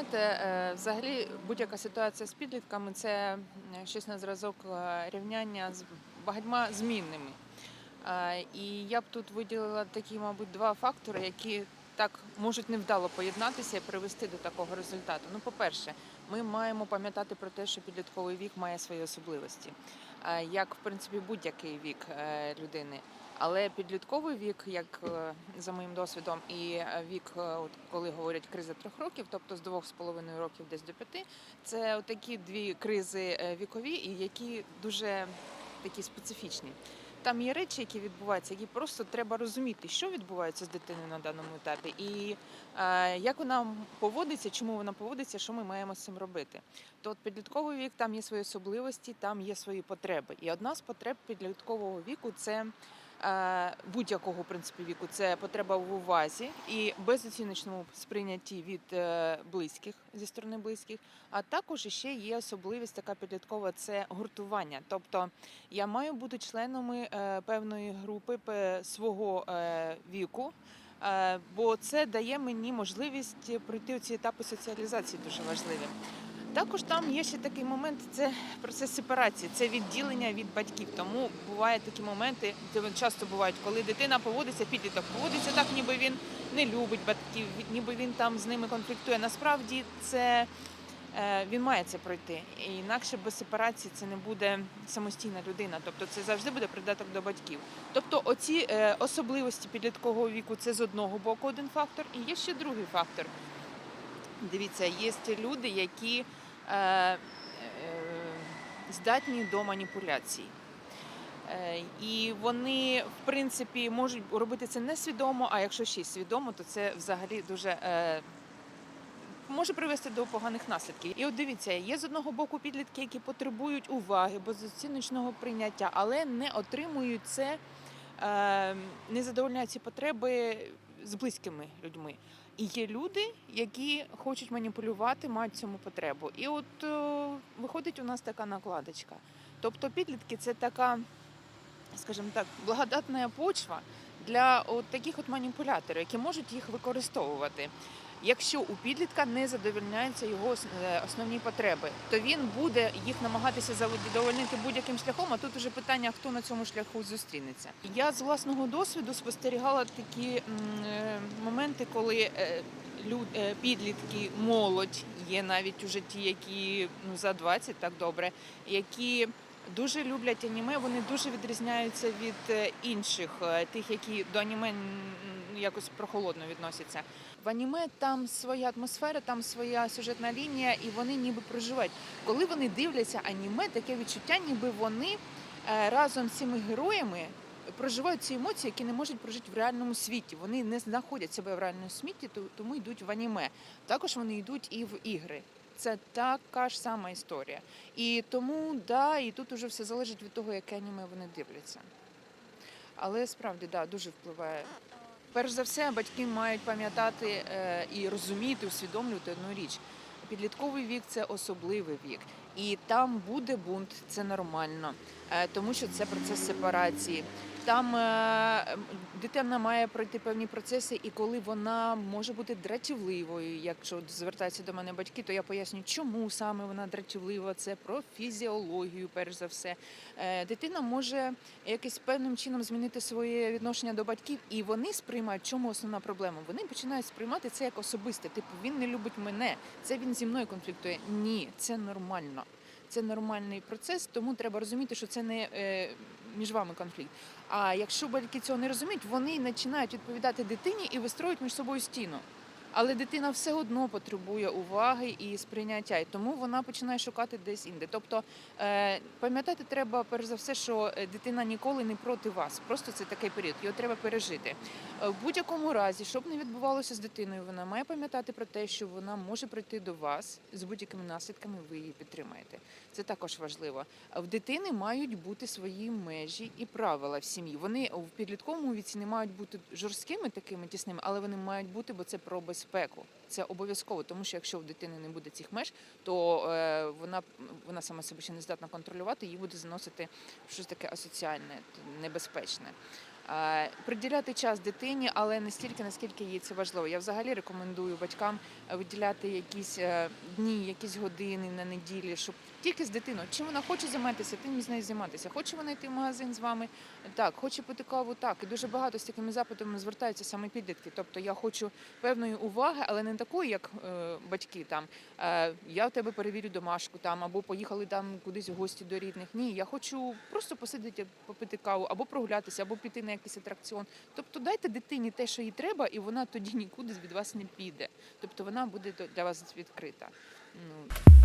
знаєте, е, взагалі будь-яка ситуація з підлітками це щось на зразок е, рівняння з багатьма змінними. Е, І я б тут виділила такі, мабуть, два фактори, які так можуть невдало поєднатися і привести до такого результату. Ну, по-перше, ми маємо пам'ятати про те, що підлітковий вік має свої особливості, як в принципі будь-який вік людини. Але підлітковий вік, як е, за моїм досвідом, і е, вік, е, от коли говорять криза трьох років, тобто з двох з половиною років десь до п'яти, це такі дві кризи вікові, і які дуже такі специфічні. Там є речі, які відбуваються, які просто треба розуміти, що відбувається з дитиною на даному етапі, і е, як вона поводиться, чому вона поводиться, що ми маємо з цим робити. То от підлітковий вік там є свої особливості, там є свої потреби. І одна з потреб підліткового віку це будь-якого в принципі віку. Це потреба в увазі і безоціночному сприйнятті від е, близьких зі сторони близьких. А також ще є особливість така підліткова це гуртування. Тобто я маю бути членами е, певної групи свого е, віку. е, Бо це дає мені можливість пройти ці етапи соціалізації дуже важливі. Також там є ще такий момент, це процес сепарації, це відділення від батьків. Тому бувають такі моменти, де часто бувають, коли дитина поводиться, підліток поводиться так, ніби він не любить батьків, ніби він там з ними конфліктує. Насправді це е, він має це пройти. І інакше без сепарації це не буде самостійна людина. Тобто це завжди буде придаток до батьків. Тобто, оці е, особливості підліткового віку це з одного боку один фактор, і є ще другий фактор. Дивіться, є люди, які здатні до маніпуляцій. Е, І вони, в принципі, можуть робити це несвідомо, а якщо ще й свідомо, то це взагалі дуже е, може привести до поганих наслідків. І от дивіться, є з одного боку підлітки, які потребують уваги, безоціночного прийняття, але не отримують це, е, не задовольняють ці потреби з близькими людьми. І є люди, які хочуть маніпулювати, мають цьому потребу. І от е, виходить у нас така накладочка. Тобто підлітки це така, скажімо так, благодатна почва для от таких от маніпуляторів, які можуть їх використовувати. Якщо у підлітка не задовольняються його е, основні потреби, то він буде їх намагатися задовольнити будь-яким шляхом. А тут уже питання, хто на цьому шляху зустрінеться. Я з власного досвіду спостерігала такі е, моменти, коли е, підлітки, молодь, є навіть уже ті, які ну за 20, так добре, які дуже люблять аніме, вони дуже відрізняються від інших, тих, які до аніме якось прохолодно відносяться. В аніме там своя атмосфера, там своя сюжетна лінія, і вони ніби проживають. Коли вони дивляться аніме, таке відчуття, ніби вони е, разом з цими героями проживають ці емоції, які не можуть прожити в реальному світі. Вони не знаходять себе в реальному світі, тому йдуть в аніме. Також вони йдуть і в ігри. Це така ж сама історія. І тому, да, і тут уже все залежить від того, яке аніме вони дивляться. Але справді да, дуже впливає. Перш за все, батьки мають пам'ятати е, і розуміти, усвідомлювати одну річ. Підлітковий вік це особливий вік, і там буде бунт, це нормально, е, тому що це процес сепарації. Там е, дитина має пройти певні процеси, і коли вона може бути дратівливою, якщо звертаються до мене батьки, то я поясню, чому саме вона дратівлива. Це про фізіологію, перш за все. Е, Дитина може якось певним чином змінити своє відношення до батьків, і вони сприймають, чому основна проблема. Вони починають сприймати це як особисте. Типу, він не любить мене, це він зі мною конфліктує. Ні, це нормально. Це нормальний процес, тому треба розуміти, що це не е, між вами конфлікт. А якщо батьки цього не розуміють, вони починають відповідати дитині і вистроюють між собою стіну. Але дитина все одно потребує уваги і сприйняття, і тому вона починає шукати десь інде. Тобто е, пам'ятати треба перш за все, що е, дитина ніколи не проти вас. Просто це такий період, його треба пережити. Е, В будь-якому разі, щоб не відбувалося з дитиною, вона має пам'ятати про те, що вона може прийти до вас з будь-якими наслідками, ви її підтримаєте. Це також важливо. В дитини мають бути свої межі і правила в сім'ї. Вони в підлітковому віці не мають бути жорсткими такими тісними, але вони мають бути, бо це про безпеку. Це обов'язково, тому що якщо в дитини не буде цих меж, то е, вона вона сама себе ще не здатна контролювати, її буде заносити щось таке асоціальне, небезпечне. Е, Приділяти час дитині, але не стільки, наскільки їй це важливо. Я взагалі рекомендую батькам виділяти якісь е, дні, якісь години на неділі, щоб тільки з дитиною. Чим вона хоче займатися, тим з нею займатися. Хоче вона йти в магазин з вами, так, хоче пити каву, так. І дуже багато з такими запитами звертаються саме підлітки. Тобто я хочу певної уваги, але не такої, як е, батьки там. Е, я в тебе перевірю домашку там, або поїхали там кудись в гості до рідних. Ні, я хочу просто посидіти, попити каву, або прогулятися, або піти на якийсь атракціон. Тобто дайте дитині те, що їй треба, і вона тоді нікуди від вас не піде. Тобто вона буде для вас відкрита. Ну,